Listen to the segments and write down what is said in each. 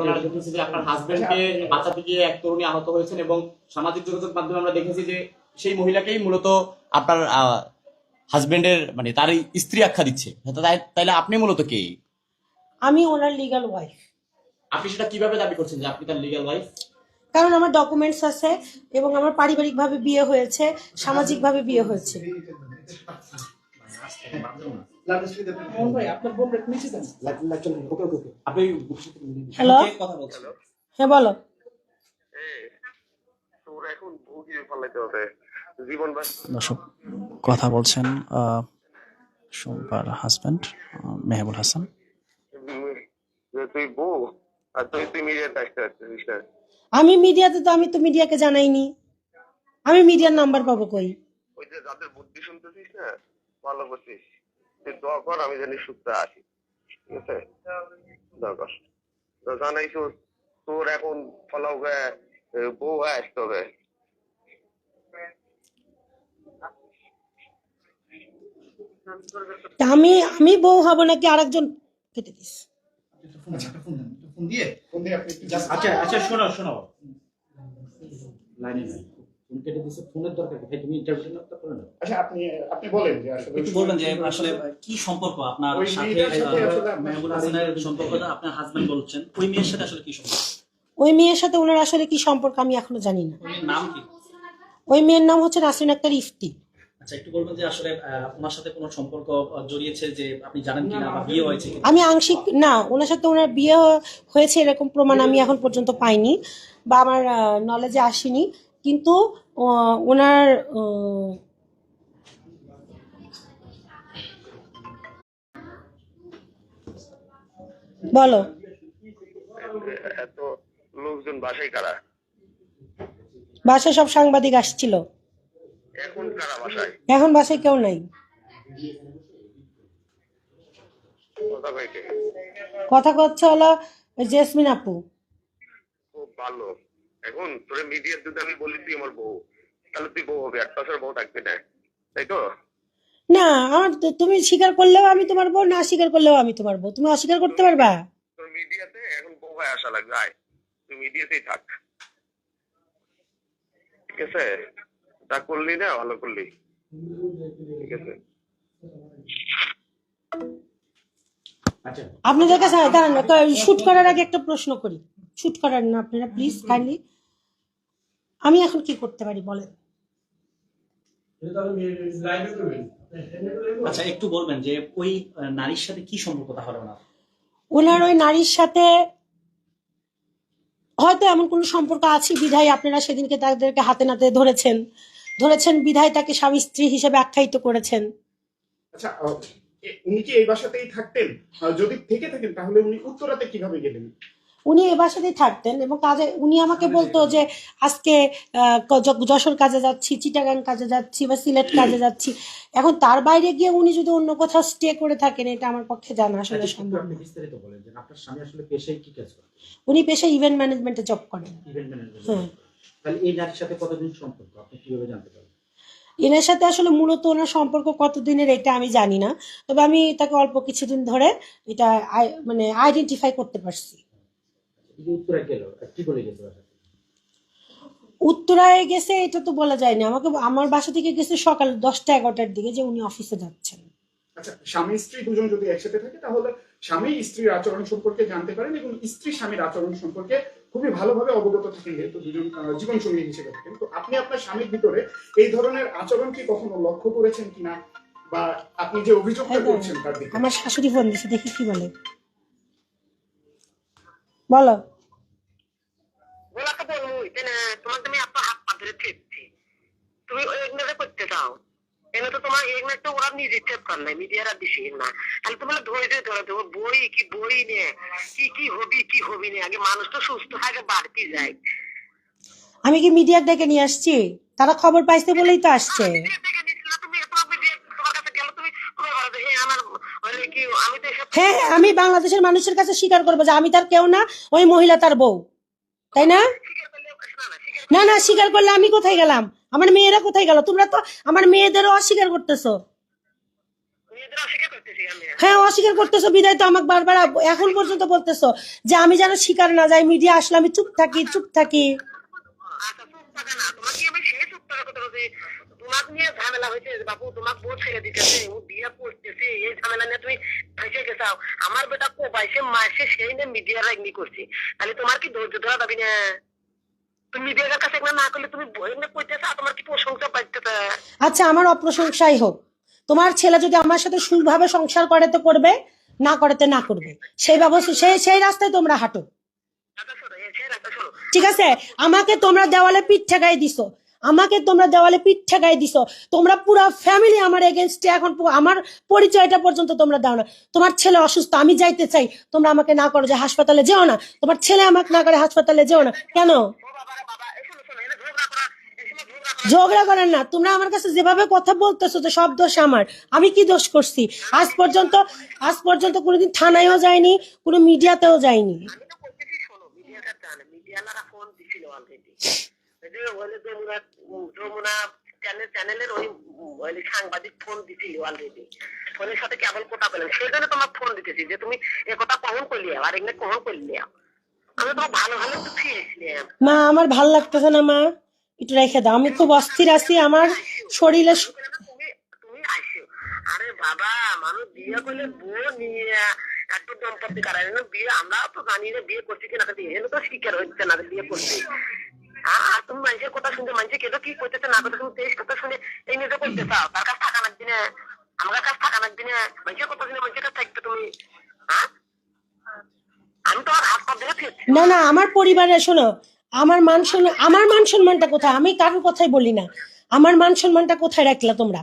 ঘটনা দেখেছি যে আপনার হাজবেন্ডকে বাঁচাতে গিয়ে এক তরুণী আহত হয়েছেন এবং সামাজিক যোগাযোগ মাধ্যমে আমরা দেখেছি যে সেই মহিলাকেই মূলত আপনার হাজবেন্ডের মানে তার স্ত্রী আখ্যা দিচ্ছে। তাই- তাইলে আপনি মূলত কে? আমি ওনার লিগ্যাল ওয়াইফ আপনি সেটা কীভাবে দাবি করছেন যে আপনি তার লিগ্যাল ওয়াইফ কারণ আমার ডকুমেন্টস আছে এবং আমার পারিবারিকভাবে বিয়ে হয়েছে সামাজিকভাবে বিয়ে হয়েছে। হ্যালো কথা বলছেন হ্যাঁ বলো। তোর এখন ভুগি পালাইতে হবে। জীবন বাঁচ দর্শক কথা বলছেন সোমবার হাজব্যান্ড মেহবুল হাসান। আমি মিডিয়াতে তো আমি তো মিডিয়াকে জানাইনি। আমি মিডিয়ার নাম্বার পাবো কই? ওই যে যাদের বুদ্ধি শুনতেছিস না ভালো করছিস তুই দোয়া কর আমি জানি সুস্থ আসি ঠিক আছে? দোয়া কর। তো জানাইছো তোর এখন ফলাও বউ আসতে হবে। আমি আমি বউ হব নাকি আরেকজন? কেটে দিস। আচ্ছা আচ্ছা শোনো শোনো। লাইনে নাই ফোন কেটে দিছে ফোনের দরকার ভাই তুমি ইন্টারভিউ না করে নাও আচ্ছা আপনি আপনি বলেন যে আসলে একটু বলবেন যে আসলে কি সম্পর্ক আপনার ওই সাথে মেয়েটার সাথে আহ, আসলে আপনার- মেহবুল হাসানের সম্পর্কটা আপনার হাজবেন্ড বলছেন। ওই মেয়ের সাথে আসলে কি সম্পর্ক? ওই মেয়ের সাথে ওনার আসলে কি সম্পর্ক আমি এখনও জানি না। ওই মেয়ের নাম কি? ওই মেয়ের নাম হচ্ছে নাসরিন আক্তার ইফতি। আচ্ছা একটু বলবেন যে আসলে ওনার সাথে কোনো সম্পর্ক জড়িয়েছে যে আপনি জানেন কিনা বা বিয়ে হয়েছে আমি আংশিক না ওনার সাথে ওনার বিয়ে হয়েছে এরকম প্রমাণ আমি এখন পর্যন্ত পাইনি বা আমার নলেজে আসেনি। কিন্তু ওনার বলো। এত লোকজন বাসায় কারা? বাসায় সব সাংবাদিক আসছিল। এখন কারা বাসায়? এখন বাসায় কেউ নাই। কথা করছে হলো জেসমিন আপু। খুব ভালো। এখন তোরে মিডিয়ার যদি আমি বলি তুই আমার বউ তাহলে তুই বউ হবে এক বছর বউ থাকবে না তাই তো? না আমার তুমি স্বীকার করলেও আমি তোমার বউ না স্বীকার করলেও আমি তোমার বউ তুমি অস্বীকার করতে পারবা? তোর মিডিয়াতে এখন বউ হয়ে আসা লাগবে আয় তুই মিডিয়াতেই থাক। ঠিক আছে? তা করলি না ভালো করলি। ঠিক আছে? আচ্ছা। আপনাদের কাছে দাঁড়ান শুট করার আগে একটা প্রশ্ন করি। শুট করার না আপনারা প্লিজ কাইন্ডলি আমি এখন কি করতে পারি বলেন। আচ্ছা একটু বলবেন যে ওই নারীর সাথে কি সম্পর্ক তাহলে ওনার? ওনার ওই নারীর সাথে হয়তো এমন কোনো সম্পর্ক আছে বিধায় আপনারা সেদিনকে তাদেরকে হাতে নাতে ধরেছেন। ধরেছেন বিধায় তাকে স্বামী স্ত্রী হিসেবে আখ্যায়িত করেছেন। আচ্ছা উনি কি এই বাসাতেই থাকতেন? যদি থেকে থাকেন তাহলে উনি উত্তরাতে কীভাবে গেলেন? উনি এ বাসাতেই থাকতেন এবং কাজে উনি আমাকে বলতো যে আজকে যশোর কাজে যাচ্ছি চিটাগাং কাজে যাচ্ছি বা সিলেট কাজে যাচ্ছি। এখন তার বাইরে গিয়ে উনি যদি অন্য কোথাও স্টে করে থাকেন এটা আমার পক্ষে জানা আসলে আচ্ছা, সম্ভব না। আসলে করে? উনি পেশায় ইভেন্ট ম্যানেজমেন্টে জব করেন। হ্যাঁ তাহলে এই নারীর সাথে কতদিন সম্পর্ক? আপনি কীভাবে জানতে পারবেন? এনার সাথে আসলে মূলত ওনার সম্পর্ক কতদিনের এটা আমি জানি না। তবে আমি তাকে অল্প কিছুদিন ধরে এটা মানে আইডেন্টিফাই করতে পারছি। এই গেল কি বলে গেছে উত্তরায় গেছে এটা তো বলা যায় না। আমাকে আমার বাসা থেকে গেছে সকাল দশটা এগারোটার দিকে যে উনি অফিসে যাচ্ছেন। আচ্ছা স্বামী স্ত্রী দুজন যদি একসাথে থাকে তাহলে স্বামী স্ত্রীর আচরণ সম্পর্কে জানতে পারেন এবং স্ত্রী স্বামীর আচরণ সম্পর্কে খুবই ভালোভাবে অবগত থাকেন যেহেতু দুজন জীবন সঙ্গী হিসেবে থাকেন। তো আপনি আপনার স্বামীর ভিতরে এই ধরনের আচরণ কি কখনো লক্ষ্য করেছেন কিনা? বা আপনি যে অভিযোগটা করছেন তার দিকে? আমার শাশুড়ি ফোন দিছে দেখি কি বলে। বলো। বলা তো বলব না তোমার তুমি হাত পা ধরে ফেলছি তুমি ওই ইগনোরে করতে চাও। তো তোমার ওরা নিজে করে মিডিয়ারা দিছে না। তাহলে তোমার ধরে ধরে বই কি বই নে কি কি হবি কি হবি নে? আগে মানুষ তো সুস্থ থাকে বাড়তি যায়। আমি কি মিডিয়ার ডেকে নিয়ে আসছি? তারা খবর পাইছে বলেই তো আসছে মিডিয়া থেকে নিছিল তুমি তোমার মিডিয়া তোমার কাছে গেল তুমি তুমি বলো যে, হ্যাঁ হ্যাঁ আমি বাংলাদেশের মানুষের কাছে স্বীকার করব যে আমি তার কেউ না ওই মহিলা তার বউ। তাই না? না না স্বীকার স্বীকার করলে আমি কোথায় গেলাম? আমার মেয়েরা কোথায় গেল? তোমরা তো আমার মেয়েদেরও অস্বীকার করতেছো। হ্যাঁ অস্বীকার করতেছো বিদায় তো আমাকে বারবার এখন পর্যন্ত বলতেছো যে আমি যেন শিকার না যাই মিডিয়া আসলে আমি চুপ থাকি চুপ থাকি। আচ্ছা তোমাকে নিয়ে ঝামেলা হয়েছে বাবু তোমাক বউ ছেড়ে দিতেছে ও বিয়ে করতেছে এই ঝামেলা নিয়ে তুমি ফেসে গেছাও আমার বেটা সেই নিয়ে মিডিয়ার এমনি করছি তাহলে তোমার কি ধৈর্য ধরা যাবি না তুমি মিডিয়ার কাছে না করলে তুমি বই না কইতেছ তোমার কি প্রশংসা পাইতেছে আচ্ছা আমার অপ্রশংসাই হোক তোমার ছেলে যদি আমার সাথে সুভাবে সংসার করে তো করবে না করেতে না করবে সেই ব্যবস্থা সেই সেই রাস্তায় তোমরা হাঁটো। ঠিক আছে? আমাকে তোমরা দেওয়ালে পিঠ ঠেকাই দিছো। আমাকে তোমরা দেওয়ালে পিঠ ঠেকাই দিছো। তোমরা পুরো ফ্যামিলি আমার এগেনস্টে এখন আমার পরিচয়টা পর্যন্ত তোমরা দাও না। তোমার ছেলে অসুস্থ, আমি যাইতে চাই। তোমরা আমাকে না করো যে হাসপাতালে যেও না। তোমার ছেলে আমাকে না করে হাসপাতালে যেও না। কেন? ঝগড়া করেন না। তোমরা আমার কাছে যেভাবে কথা বলতেছো যে সব দোষ আমার। আমি কি দোষ করছি? আজ পর্যন্ত আজ পর্যন্ত কোনোদিন থানায়ও যায়নি কোনো মিডিয়াতেও যায়নি তো চ্যানেলের ওই ওই সাংবাদিক ফোন দিছিল অলরেডি ফোনের সাথে কেবল কথা পেলাম সেই জন্য তোমার ফোন দিতেছি যে তুমি কখন করলি আর এগুলো কখন করলি আমি তোমার ভালো ভালো ফিরেছিলাম মা আমার ভালো লাগতেছে না মা। একটু রেখে দাও। আমি খুব অস্থির আছি। আমার শরীরে তুমি আইসো আরে বাবা মানুষ বিয়ে করলে বউ নিয়ে একটু দম্পতি কারা বিয়ে আমরা তো জানি না বিয়ে করছি কিনা। তো বিয়ে তো শিকার হচ্ছে না বিয়ে করছি। তুমি মানুষের কথা শুনতে মানুষের কেউ কি করতেছে? না তুমি তেইশ কথা শুনে এই তো করতে চাও। তার কাছে থাকা লাগবে না? আমার কাছে থাকা লাগবে না। মানুষের কথা শুনে মানুষের কাছে থাকবে তুমি। হ্যাঁ? আমি তোমার হাত পা ধরে না না আমার পরিবারে শোনো আমার মান সম্মান আমার মান সম্মানটা কোথায়? আমি কারোর কথাই বলি না। আমার মান সম্মানটা কোথায় রাখলা তোমরা?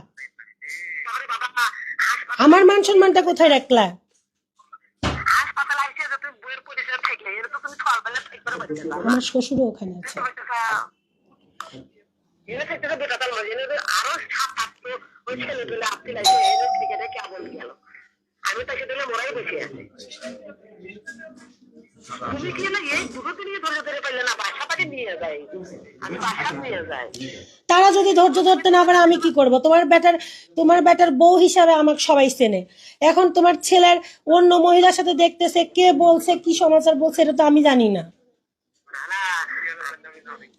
আমার মান সম্মানটা কোথায় রাখলা হাসপাতাল আসছে যে তুমি বইয়ের পরিচয় থাকলে এটা তো তুমি সকালে থাকতে পারবে না আমার শ্বশুরও ওখানে আছে। তো তো আরও সাত আটটো ওই আপনি লাগে কেমন গেল। আমি তাকে দিলে মোরাই বসে আছি। তারা যদি ধৈর্য ধরতে না পারে, আমি কি করব? তোমার ব্যাটার, তোমার বেটার বউ হিসাবে আমাকে সবাই চেনে। এখন তোমার ছেলের অন্য মহিলার সাথে দেখতেছে, কে বলছে, কি সমাচার বলছে, এটা তো আমি জানি না।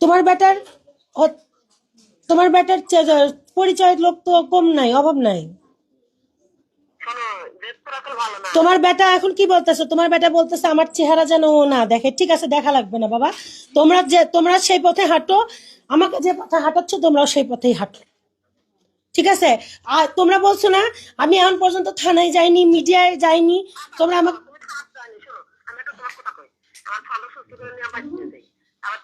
তোমার বেটার তোমার বেটার পরিচয়ের লোক তো কম নাই, অভাব নাই শোনো যে তোরা তো ভালো না তোমার বেটা এখন কি বলতেছে? তোমার বেটা বলতেছে আমার চেহারা যেন ও না দেখে। ঠিক আছে দেখা লাগবে না বাবা। তোমরা যে তোমরা সেই পথে হাঁটো। আমাকে যে পথে হাঁটাচ্ছ তোমরাও সেই পথেই হাঁটো। ঠিক আছে? আর তোমরা বলছো না আমি এখন পর্যন্ত থানায় যাইনি মিডিয়ায় যাইনি। তোমরা আমাকে আমার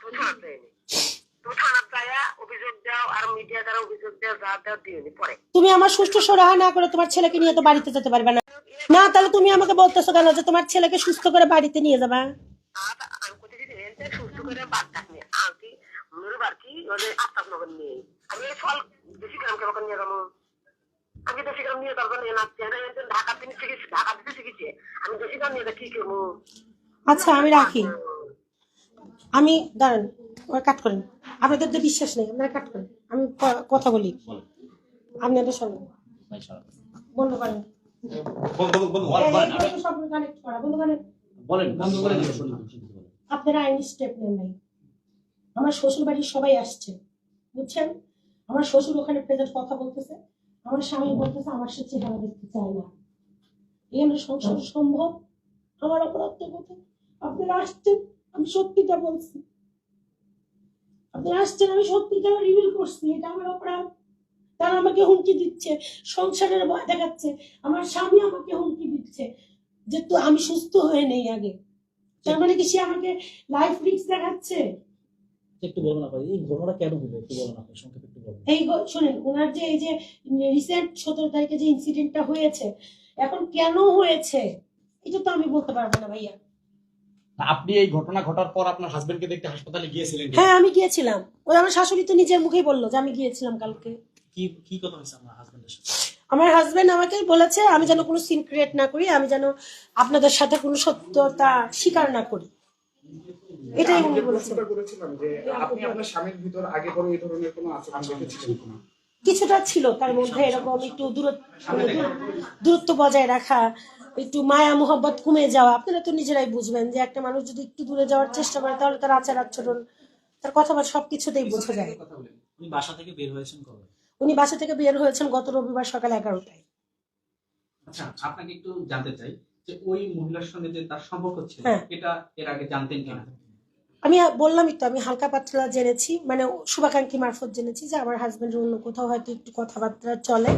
তুমি আমার সুষ্ঠু সরাহা না করে তোমার ছেলেকে নিয়ে তো বাড়িতে যেতে পারবে না। না তাহলে তুমি আমাকে বলতেছো কেন যে তোমার ছেলেকে সুস্থ করে বাড়িতে নিয়ে যাবা? আমি নগর নিয়ে। গ্রাম নিয়ে ঢাকা শিখেছি ঢাকা শিখেছি। আমি বেশি গ্রাম নিয়ে কি করব? আচ্ছা আমি রাখি। আমি দাঁড়ান কাট করেন। আপনাদের তো বিশ্বাস নেই আপনারা কাট করেন। আমি কথা বলি। আপনাদের সঙ্গে বন্ধ করেন। আপনারা আইনি স্টেপ নেন নাই। আমার শ্বশুর বাড়ির সবাই আসছে বুঝছেন? আমার শ্বশুর ওখানে প্রেজেন্ট কথা বলতেছে আমার স্বামী বলতেছে আমার সে চেহারা দেখতে চায় না। এখানে সংসার সম্ভব? আমার অপরাধটা কোথায় আপনারা আসছেন আমি সত্যিটা বলছি। আপনারা আসছেন আমি সত্যিটা রিভিল করছি এটা আমার অপরাধ। তারা আমাকে হুমকি দিচ্ছে সংসারের ভয় দেখাচ্ছে আমার স্বামী আমাকে হুমকি দিচ্ছে যে তো আমি সুস্থ হয়ে নেই আগে। তার মানে কি সে আমাকে লাইফ রিস্ক দেখাচ্ছে? একটু বলুন আপনি এই ঘটনাটা কেন হলো? একটু বলুন আপনি সংক্ষেপে একটু বলুন এই শোনেন ওনার যে এই যে রিসেন্ট সতেরো তারিখে যে ইনসিডেন্টটা হয়েছে এখন কেন হয়েছে? এটা তো আমি বলতে পারব না ভাইয়া। আপনি এই ঘটনা ঘটার পর আপনার হাজবেন্ডকে দেখতে হাসপাতালে গিয়েছিলেন হ্যাঁ আমি গিয়েছিলাম। ওই আমার শাশুড়ি তো নিজের মুখেই বলল যে আমি গিয়েছিলাম কালকে। কি কি কথা হয়েছে আপনার হাজবেন্ডের সাথে? আমার হাজবেন্ড আমাকে বলেছে আমি যেন কোনো সিন ক্রিয়েট না করি আমি যেন আপনাদের সাথে কোনো সত্যতা স্বীকার না করি। এটাই আমি উনি যে বলেছেন আপনি আপনার স্বামীর ভিতর আগে পরে এই ধরনের কোনো আচরণ দেখেছিলেন কিনা? কিছুটা ছিল তার মধ্যে এরকম একটু দূরত্ব দূর- দূরত্ব বজায় রাখা। একটু মায়া মোহব্বত কমে যাওয়া আপনারা তো নিজেরাই বুঝবেন যে একটা মানুষ যদি একটু দূরে যাওয়ার চেষ্টা করে তাহলে তার আচার আচরণ তার কথাবার্তা সবকিছুতেই বোঝা যায়। উনি বাসা থেকে বের হয়েছেন কবে? উনি বাসা থেকে বের হয়েছেন গত রবিবার সকাল এগারোটায়। আচ্ছা আপনাকে একটু জানতে চাই যে ওই মহিলার সঙ্গে যে তার সম্পর্ক ছিল হ্যাঁ। এটা এর আগে জানতেন কিনা? আমি বললামই তো আমি হালকা পাতলা জেনেছি মানে শুভাকাঙ্ক্ষী মারফত জেনেছি যে আমার হাজবেন্ডের অন্য কোথাও হয়তো একটু কথাবার্তা চলে।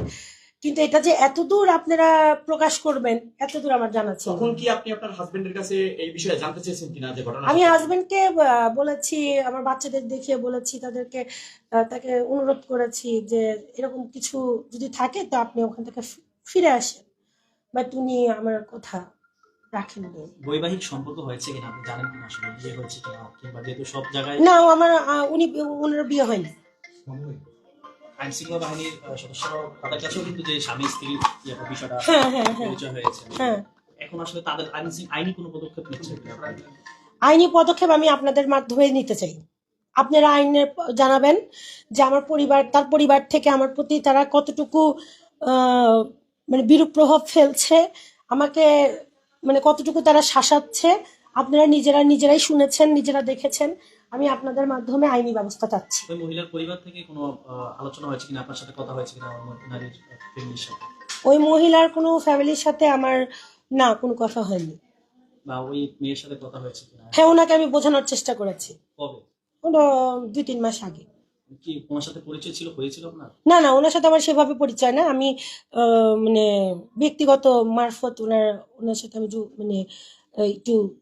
কিন্তু এটা যে এত দূর আপনারা প্রকাশ করবেন এত দূর আমার জানা ছিল তখন কি আপনি আপনার হাজবেন্ডের কাছে এই বিষয়ে জানতে চেয়েছেন কিনা যে ঘটনা আমি হাজবেন্ডকে বলেছি আমার বাচ্চাদের দেখিয়ে বলেছি তাদেরকে আহ, তাকে অনুরোধ করেছি যে এরকম কিছু যদি থাকে তো আপনি ওখান থেকে ফিরে আসেন। বাট উনি আমার কথা রাখেননি। বৈবাহিক সম্পর্ক হয়েছে কিনা আপনি জানেন কিনা আসলে? বিয়ে হয়েছে কিনা? কিংবা যেহেতু সব জায়গায় না ও আমার উনি ওনার বিয়ে হয়নি। আইন শৃঙ্খলা বাহিনীর সদস্যরা তাদের কাছেও কিন্তু যে স্বামী স্ত্রীর বিষয়টা হ্যাঁ হ্যাঁ হ্যাঁ। পরিচয় হয়েছে। হ্যাঁ। এখন আসলে তাদের আইনি কোনো পদক্ষেপ নিচ্ছে আইনি পদক্ষেপ আমি আপনাদের মাধ্যমে নিতে চাই। আপনারা আইনের প- জানাবেন যে আমার পরিবার তার পরিবার থেকে আমার প্রতি তারা কতটুকু আহ, মানে বিরূপ প্রভাব ফেলছে আমাকে মানে কতটুকু তারা শাসাচ্ছে আপনারা নিজেরা নিজেরাই শুনেছেন নিজেরা দেখেছেন। আমি আপনাদের মাধ্যমে আইনি ব্যবস্থা চাচ্ছি। ওই মহিলার পরিবার থেকে কোনো আলোচনা হয়েছে কিনা? আপনার সাথে কথা হয়েছে কিনা? নারীর ফ্যামিলির সাথে? ওই মহিলার কোনো ফ্যামিলির সাথে আমার না কোনো কথা হয়নি। বা ওই মেয়ের সাথে কথা হয়েছে কিনা? হ্যাঁ ওনাকে আমি বোঝানোর চেষ্টা করেছি। কবে? ওটা দুই তিন মাস আগে। কি তোমার সাথে পরিচয় ছিল? হয়েছিল আপনার? না না ওনার সাথে আমার সেভাবে পরিচয় না। আমি মানে ব্যক্তিগত মারফত ওনার ওনার সাথে আমি যু- মানে একটু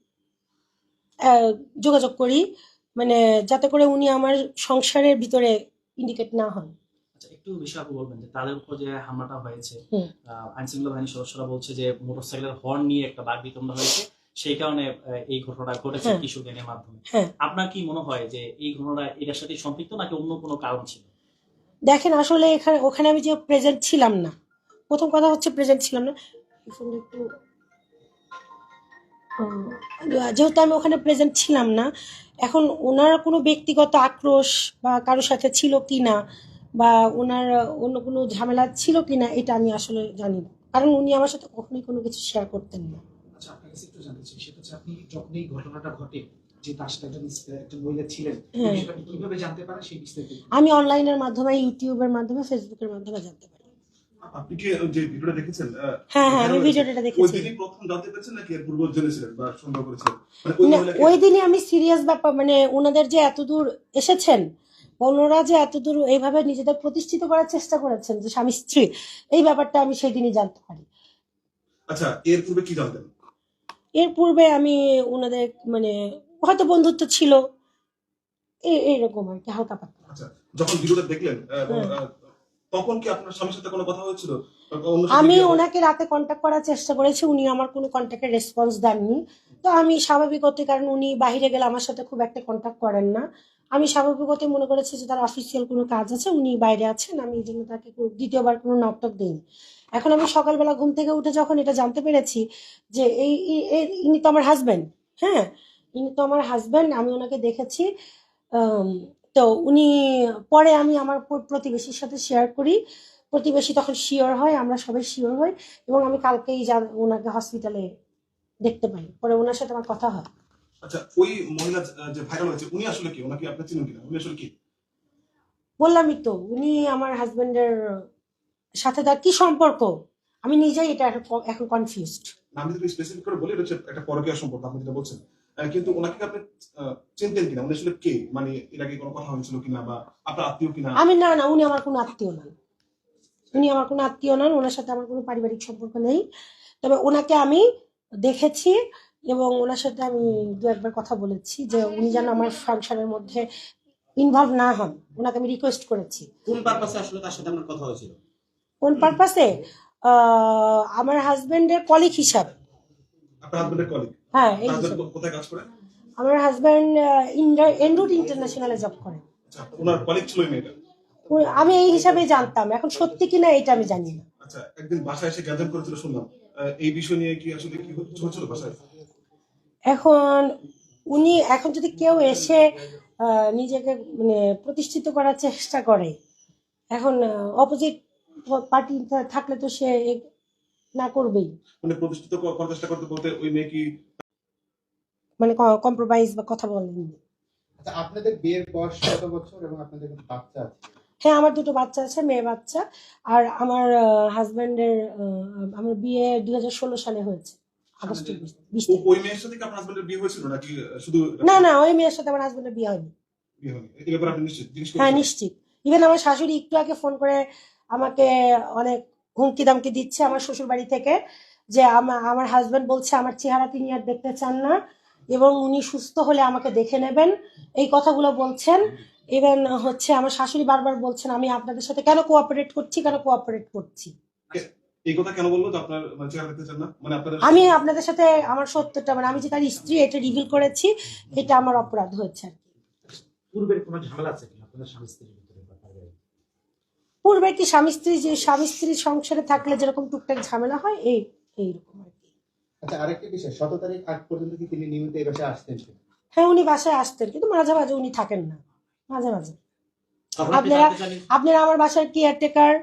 যোগাযোগ করি। মানে যাতে করে উনি আমার সংসারের ভিতরে ইন্ডিকেট না হন। আচ্ছা একটু বিষয় আপনি বলবেন যে তাদের উপর যে হামলাটা হয়েছে আইন শৃঙ্খলা বাহিনীর সদস্যরা বলছে যে মোটরসাইকেলের হর্ন নিয়ে একটা বাঘ বিতণ্ডা হয়েছে সেই কারণে এই ঘটনাটা ঘটেছে হ্যাঁ। কিশোর গ্যাংয়ের মাধ্যমে। হ্যাঁ। আপনার কি মনে হয় যে এই ঘটনাটা এটার সাথে সম্পৃক্ত নাকি অন্য কোনো কারণ ছিল? দেখেন আসলে এখানে ওখানে আমি যে প্রেজেন্ট ছিলাম না প্রথম কথা হচ্ছে প্রেজেন্ট ছিলাম না। একটু যেহেতু আমি ওখানে প্রেজেন্ট ছিলাম না এখন ওনার কোনো ব্যক্তিগত আক্রোশ বা কারোর সাথে ছিল কি না বা ওনার অন্য কোনো ঝামেলা ছিল কি না এটা আমি আসলে জানি না। কারণ উনি আমার সাথে কখনোই কোনো কিছু শেয়ার করতেন না। আচ্ছা আপনার কাছে একটু জানতে চাই সেটা হচ্ছে আপনি যখন এই ঘটনাটা ঘটে যে তার সাথে একজন একজন মহিলা ছিলেন এই হ্যাঁ। বিষয়টা আপনি কীভাবে জানতে পারেন? সেই বিস্তারিত আমি অনলাইনের মাধ্যমে ইউটিউবের মাধ্যমে ফেসবুকের মাধ্যমে জানতে পারি। আপনি কি যে ভিডিওটা দেখেছেন? হ্যাঁ হ্যাঁ আমি ভিডিওটা? ওই দেখেছি। দিনই প্রথম জানতে পেরেছেন নাকি এর পূর্ব জেনেছিলেন বা সন্দেহ করেছিলেন? মানে ওই দিনই আমি সিরিয়াস ব্যাপার মানে ওনাদের যে এত দূর এসেছেন ওনারা যে এত দূর এইভাবে নিজেদের প্রতিষ্ঠিত করার চেষ্টা করেছেন যে স্বামী স্ত্রী এই ব্যাপারটা আমি সেই দিনই জানতে পারি। আচ্ছা এর পূর্বে কি জানতেন? এর পূর্বে আমি ওনাদের মানে হয়তো বন্ধুত্ব ছিল এই- এইরকম আর কি হালকা পাতলা। আচ্ছা যখন ভিডিওটা দেখলেন তখন কি আপনার স্বামীর সাথে কোনো কথা হয়েছিল? আমি ওনাকে রাতে কন্ট্যাক্ট করার চেষ্টা করেছি উনি আমার কোনো কন্ট্যাক্টের রেসপন্স দেননি। তো আমি স্বাভাবিকতে কারণ উনি বাইরে গেলে আমার সাথে খুব একটা কন্ট্যাক্ট করেন না। আমি স্বাভাবিকতে মনে করেছি যে তার অফিসিয়াল কোনো কাজ আছে উনি বাইরে আছেন আমি এই জন্য তাকে দ্বিতীয়বার কোনো নকটক দিইনি। এখন আমি সকালবেলা ঘুম থেকে উঠে যখন এটা জানতে পেরেছি যে এই ইনি তো আমার হাজব্যান্ড হ্যাঁ? ইনি তো আমার হাজব্যান্ড আমি ওনাকে দেখেছি তো উনি পরে আমি আমার প্রতিবেশীর সাথে শেয়ার করি। প্রতিবেশী তখন শিওর হয় আমরা সবাই শিওর হই এবং আমি কালকেই যা- ওনাকে হসপিটালে দেখতে পাই। পরে ওনার সাথে আমার কথা হয়। আচ্ছা ওই মহিলা যে ভাইরাল হয়েছে উনি আসলে কি? ওনাকে আপনি চিনেন কিনা? উনি আসলে কি? বললামই তো উনি আমার হাজবেন্ডের সাথে তার কি সম্পর্ক? আমি নিজেই এটা এখন- কনফিউজড আমি যদি স্পেসিফিক করে বলি এটা হচ্ছে একটা পরকীয়া সম্পর্ক আপনি যেটা বলছেন। কিন্তু ওনাকে আপনি চিনতেন কিনা? উনি আসলে কে? মানে এর আগে কোনো কথা হয়েছিল কিনা বা আপনার আত্মীয় কিনা? আমি না না উনি আমার কোনো আত্মীয় নন। উনি আমার কোনো আত্মীয় নন ওনার সাথে আমার কোনো পারিবারিক সম্পর্ক নেই। তবে ওনাকে আমি দেখেছি এবং ওনার সাথে আমি দু একবার কথা বলেছি যে উনি যেন আমার ফাংশনের মধ্যে ইনভলভ না হন। ওনাকে আমি রিকোয়েস্ট করেছি। কোন পারপাসে আসলে তার সাথে আপনার কথা হয়েছিল? কোন পারপাসে আমার হাজবেন্ডের কলিগ হিসাবে। আপনার হাজবেন্ডের কলিগ হ্যাঁ এই কোথায় কাজ আমার হাজবেন্ড এনরুট ইন্টারন্যাশনালে জব করে। আচ্ছা ওনার কলিগ ছিল মেয়েটা? আমি এই হিসাবে জানতাম। এখন সত্যি কিনা এটা আমি জানি না। আচ্ছা একদিন বাসায় এসে গ্যাদার করেছিল শুনলাম। এই বিষয় নিয়ে কি আসলে কি হচ্ছিল বাসায়? এখন উনি এখন যদি কেউ এসে নিজেকে মানে প্রতিষ্ঠিত করার চেষ্টা করে এখন অপোজিট পার্টি থাকলে তো সে না করবেই। মানে প্রতিষ্ঠিত করার চেষ্টা করতে বলতে ওই মেয়ে কি মানে কম্প্রোমাইজ বা কথা বলেননি। আচ্ছা আপনাদের বিয়ের বয়স কত বছর এবং আপনাদের কোনো বাচ্চা আছে? হ্যাঁ আমার দুটো বাচ্চা আছে মেয়ে বাচ্চা। আর আমার হাজবেন্ডের আমার বিয়ে দুই হাজার ষোলো সালে হয়েছে। ওই মেয়ের সাথে কি আপনার হাজবেন্ডের বিয়ে হয়েছিল নাকি শুধু না না ওই মেয়ের সাথে আমার হাজবেন্ডের বিয়ে হয়নি। হ্যাঁ নিশ্চিত। ইভেন আমার শাশুড়ি একটু আগে ফোন করে আমাকে অনেক হুমকি দামকি দিচ্ছে আমার শ্বশুর বাড়ি থেকে যে আমার আমার হাজবেন্ড বলছে আমার চেহারা তিনি আর দেখতে চান না। এবং উনি সুস্থ হলে আমাকে দেখে নেবেন। এই কথাগুলো বলছেন। ইভেন হচ্ছে আমার শাশুড়ি বারবার বলছেন আমি আপনাদের সাথে কেন কোঅপারেট করছি? কেন কোঅপারেট করছি? এই কথা কেন বলল আপনার মানে না? মানে আমি আপনাদের সাথে আমার সত্যটা মানে আমি যে তার স্ত্রী এটা রিভিল করেছি এটা আমার অপরাধ হয়েছে আর কি। পূর্বের কোনো ঝামেলা আছে কিনা? আপনাদের স্বামী স্ত্রীর ভিতরে পূর্বে কি স্বামী স্ত্রী যে স্বামী স্ত্রীর সংসারে থাকলে যেরকম টুকটাক ঝামেলা হয় এই এইরকম আর কি। আচ্ছা আরেকটি বিষয় শত তারিখ আগ পর্যন্ত কি তিনি নিয়মিত এই বাসায় আসতেন হ্যাঁ উনি বাসায় আসতেন কিন্তু মাঝে মাঝে উনি থাকেন না মাঝে মাঝে। আপনারা- আপনারা আমার বাসার কেয়ারটেকার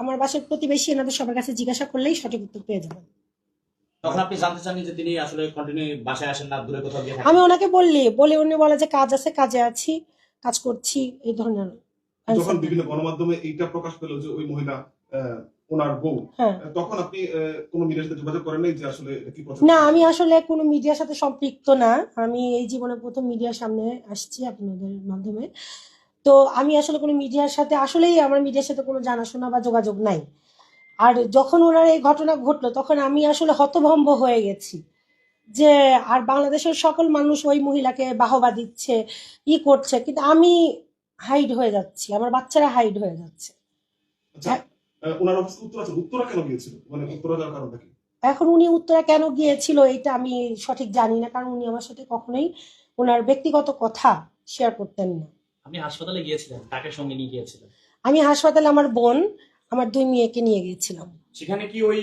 আমার বাসার প্রতিবেশী এনাদের সবার কাছে জিজ্ঞাসা করলেই সঠিক উত্তর পেয়ে যাবেন। তখন আপনি জানতে চান যে তিনি আসলে কন্টিনিউ বাসায় আসেন না দূরে কোথাও গিয়ে আমি ওনাকে বললি বলে উনি বলে যে কাজ আছে কাজে আছি কাজ করছি এই ধরনের। যখন বিভিন্ন গণমাধ্যমে এইটা প্রকাশ পেল যে ওই মহিলা ওনার বউ হ্যাঁ। তখন আপনি কোনো মিডিয়ার সাথে যোগাযোগ করেন নাই যে আসলে কি না আমি আসলে কোনো মিডিয়ার সাথে সম্পৃক্ত না। আমি এই জীবনে প্রথম মিডিয়ার সামনে আসছি আপনাদের মাধ্যমে। তো আমি আসলে কোনো মিডিয়ার সাথে আসলেই আমার মিডিয়ার সাথে কোনো জানাশোনা বা যোগাযোগ নাই। আর যখন ওনার এই ঘটনা ঘটলো তখন আমি আসলে হতভম্ব হয়ে গেছি যে আর বাংলাদেশের সকল মানুষ ওই মহিলাকে বাহবা দিচ্ছে ই করছে। কিন্তু আমি হাইড হয়ে যাচ্ছি আমার বাচ্চারা হাইড হয়ে যাচ্ছে। আচ্ছা ওনার অফিস উত্তরা ছিল উত্তরা কেন গিয়েছিল? মানে উত্তরা যাওয়ার কারণটা কি? এখন উনি উত্তরা কেন গিয়েছিল এটা আমি সঠিক জানি না কারণ উনি আমার সাথে কখনোই ওনার ব্যক্তিগত কথা শেয়ার করতেন না। আপনি হাসপাতালে গিয়েছিলেন? তাকে সঙ্গে নিয়ে গিয়েছিলেন? আমি হাসপাতালে আমার বোন আমার দুই মেয়েকে নিয়ে গিয়েছিলাম। সেখানে কি ওই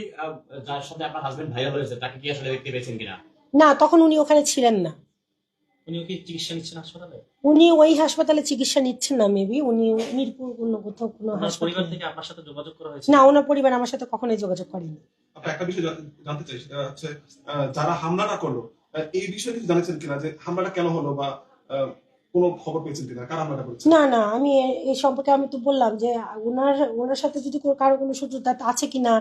যার সাথে আপনার হাজবেন্ড ভাইরাল হয়েছে তাকে কি আসলে দেখতে পেয়েছেন কিনা? না তখন উনি ওখানে ছিলেন না। উনিও কি চিকিৎসা নিচ্ছেন হাসপাতালে? উনি ওই হাসপাতালে চিকিৎসা নিচ্ছেন না মেবি উনি মিরপুর অন্য কোথাও কোনো ওনার পরিবার থেকে আপনার সাথে যোগাযোগ করা হয়েছে? না ওনার পরিবার আমার সাথে কখনোই যোগাযোগ করেনি। আপনি একটা বিষয় জানতে চাই সেটা হচ্ছে যারা হামলাটা করল এই বিষয়ে কিছু জানেছেন কিনা যে হামলাটা কেন হলো বা কোনো খবর পেয়েছেন কিনা? কারা হামলাটা করেছে না না আমি এই সম্পর্কে আমি তো বললাম যে ওনার ওনার সাথে যদি কোনো- কারও কোনো শত্রুতা আছে কিনা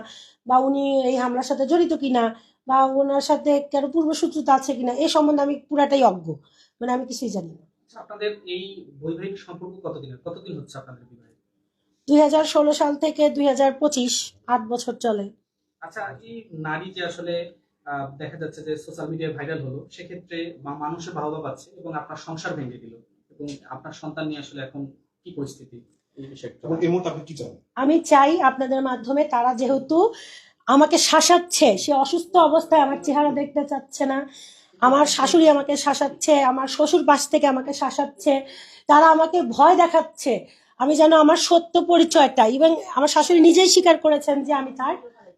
বা উনি এই হামলার সাথে জড়িত কিনা বা ওনার সাথে কারও পূর্ব শত্রুতা আছে কিনা এই সম্বন্ধে আমি পুরাটাই অজ্ঞ। মানে আমি কিছুই জানি না। আচ্ছা, আপনাদের এই বৈবাহিক সম্পর্ক কতদিনের কতদিন হচ্ছে আপনাদের বিবাহে দুই হাজার ষোলো সাল থেকে দুই হাজার পঁচিশ আট বছর চলে। আচ্ছা এই নারী যে আসলে আহ, দেখা যাচ্ছে যে সোশ্যাল মিডিয়ায় ভাইরাল হলো সেক্ষেত্রে মানুষের বাহবা পাচ্ছে এবং আপনার সংসার ভেঙে দিল এবং আপনার সন্তান নিয়ে আসলে এখন কি পরিস্থিতি? এই বিষয়টা এবং এই মুহূর্তে আপনি কি চান? আমি চাই আপনাদের মাধ্যমে তারা যেহেতু আমাকে শাসাচ্ছে সে অসুস্থ অবস্থায় আমার চেহারা দেখতে চাচ্ছে না আমার শাশুড়ি আমাকে শাসাচ্ছে, আমার শ্বশুর পাশ থেকে আমাকে শাসাচ্ছে, তারা আমাকে ভয় দেখাচ্ছে। আমি যেন আমার সত্য পরিচয়টা ইভেন আমার শাশুড়ি নিজেই স্বীকার করেছেন যে আমি তার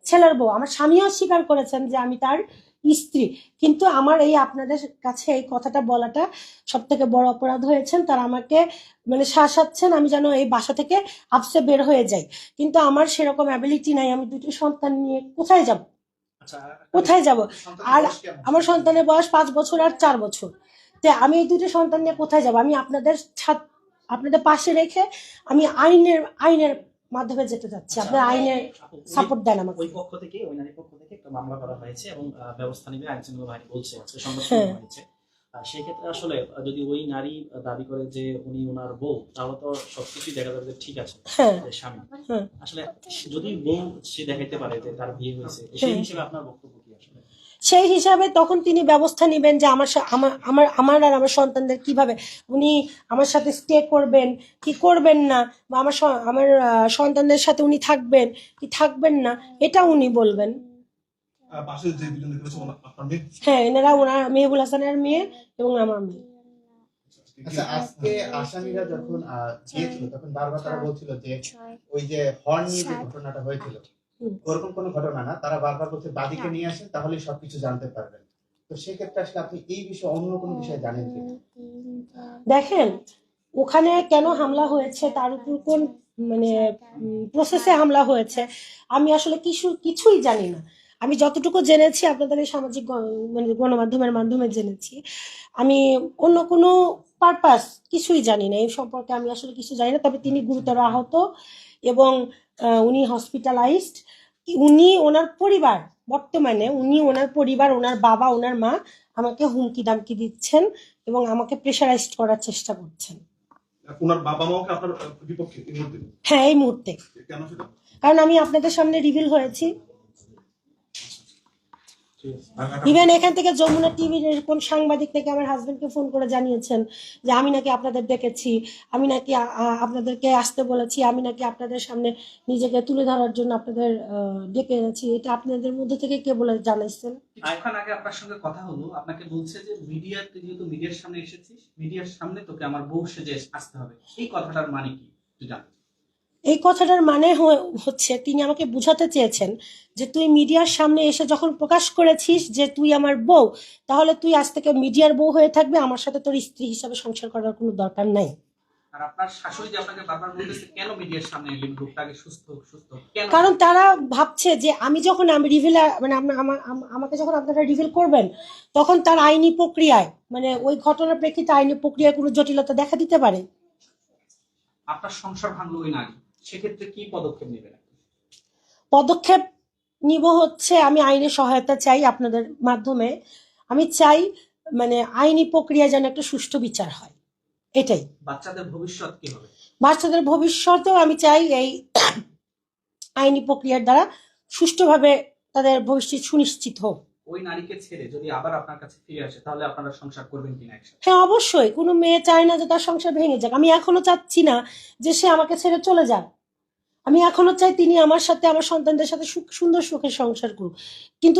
ছেলের বউ, আমার স্বামীও স্বীকার করেছেন যে আমি তার স্ত্রী। কিন্তু আমার এই আপনাদের কাছে এই কথাটা বলাটা সব থেকে বড় অপরাধ হয়েছেন, তারা আমাকে মানে শাসাচ্ছেন, আমি যেন এই বাসা থেকে আপসে বের হয়ে যাই। কিন্তু আমার সেরকম অ্যাবিলিটি নাই, আমি দুটো সন্তান নিয়ে কোথায় যাব? কোথায় যাব? আর আমার সন্তানের বয়স পাঁচ বছর আর চার বছর। তো আমি এই দুটো সন্তান নিয়ে কোথায় যাব? আমি আপনাদের ছাত্র আপনাদের পাশে রেখে আমি আইনের আইনের মাধ্যমে যেতে যাচ্ছি। আপনার আইনের সাপোর্ট দেন আমাকে। ওই পক্ষ থেকে ওই নারী পক্ষ থেকে একটা মামলা করা হয়েছে এবং ব্যবস্থা নিবে আইনশৃঙ্খলা বাহিনী বলছে আজকে সংবাদ হ্যাঁ। হয়েছে। সেক্ষেত্রে আসলে যদি ওই নারী দাবি করে যে উনি ওনার বউ তাহলে তো সবকিছুই দেখা যাবে যে ঠিক আছে হ্যাঁ স্বামী হ্যাঁ। আসলে যদি বউ সে দেখাইতে পারে যে তার বিয়ে হয়েছে সেই হ্যাঁ। হিসেবে আপনার বক্তব্য কি আসলে সেই হিসাবে তখন তিনি ব্যবস্থা নেবেন যে আমার আমার আমার আমার আর আমার সন্তানদের কীভাবে উনি আমার সাথে স্টে করবেন কি করবেন না বা আমার আমার সন্তানদের সাথে উনি থাকবেন কি থাকবেন না এটা উনি বলবেন পাশে যে দুজন দেখতে পাচ্ছেন আপনার মেয়ে? হ্যাঁ এনারা ওনার মেহবুল হাসানের মেয়ে এবং আমার মেয়ে। আচ্ছা আজকে আসামিরা যখন গিয়েছিল তখন বারবার তারা বলছিল যে ওই যে হর্ন নিয়ে যে ঘটনাটা হয়েছিল ওরকম কোনো ঘটনা না তারা বারবার বলছে বাদীকে নিয়ে আসেন তাহলে সবকিছু জানতে পারবেন। তো সেক্ষেত্রে আসলে আপনি এই বিষয়ে অন্য কোনো বিষয়ে জানেন কি দেখেন ওখানে কেন হামলা হয়েছে তার উপর কোন মানে প্রসেসে হামলা হয়েছে আমি আসলে কিছু কিছুই জানি না। আমি যতটুকু জেনেছি আপনাদের এই সামাজিক মানে গণমাধ্যমের মাধ্যমে জেনেছি আমি অন্য কোনো পারপাস কিছুই জানি না। এই সম্পর্কে আমি আসলে কিছু জানি না তবে তিনি গুরুতর আহত এবং উনি হসপিটালাইজড উনি ওনার পরিবার বর্তমানে উনি ওনার পরিবার ওনার বাবা ওনার মা আমাকে হুমকি দামকি দিচ্ছেন এবং আমাকে প্রেশারাইজড করার চেষ্টা করছেন। ওনার বাবা আপনার বিপক্ষে হ্যাঁ এই মুহূর্তে। কারণ আমি আপনাদের সামনে রিভিল হয়েছি। ইভেন এখান থেকে যমুনা টিভির কোন সাংবাদিক থেকে আমার হাজবেন্ডকে ফোন করে জানিয়েছেন যে আমি নাকি আপনাদের ডেকেছি আমি নাকি আপনাদেরকে আসতে বলেছি আমি নাকি আপনাদের সামনে নিজেকে তুলে ধরার জন্য আপনাদের আহ, ডেকে এনেছি। এটা আপনাদের মধ্যে থেকে কে বলে জানাইছেন? কিছুক্ষণ আগে আপনার সঙ্গে কথা হলো আপনাকে বলছে যে মিডিয়াতে যেহেতু মিডিয়ার সামনে এসেছিস মিডিয়ার সামনে তোকে আমার বউ সেজে আসতে হবে। এই কথাটার মানে কি? তুই জান এই কথাটার মানে হচ্ছে তিনি আমাকে বুঝাতে চেয়েছেন যে তুই মিডিয়ার সামনে এসে যখন প্রকাশ করেছিস যে তুই আমার বউ তাহলে তুই আজ থেকে মিডিয়ার বউ হয়ে থাকবে আমার সাথে তোর স্ত্রী হিসাবে সংসার করার কোনো দরকার নাই। কারণ তারা ভাবছে যে আমি যখন আমি রিভিল মানে আম- আমা- আম- আমাকে যখন আপনারা রিভিল করবেন তখন তার আইনি প্রক্রিয়ায় মানে ওই ঘটনার প্রেক্ষিতে আইনি প্রক্রিয়ায় কোনো জটিলতা দেখা দিতে পারে। আপনার সংসার ভাঙলো ওই নারী। সেক্ষেত্রে কি পদক্ষেপ নেবেন পদক্ষেপ নিব হচ্ছে আমি আইনের সহায়তা চাই আপনাদের মাধ্যমে। আমি চাই মানে আইনি প্রক্রিয়া যেন একটা সুষ্ঠু বিচার হয়। এটাই। বাচ্চাদের ভবিষ্যৎ কি হবে? বাচ্চাদের ভবিষ্যতেও আমি চাই এই আইনি প্রক্রিয়ার দ্বারা সুষ্ঠুভাবে তাদের ভবিষ্যৎ সুনিশ্চিত হোক। ওই নারীকে ছেড়ে যদি আবার আপনার কাছে ফিরে আসে, তাহলে আপনারা সংসার করবেন কিনা একসাথে? হ্যাঁ অবশ্যই। কোনো মেয়ে চায় না যে তার সংসার ভেঙে যাক। আমি এখনও চাচ্ছি না যে সে আমাকে ছেড়ে চলে যাক। আমি এখনও চাই তিনি আমার সাথে, আমার সন্তানদের সাথে সুখ, সুন্দর সুখের সংসার করুক। কিন্তু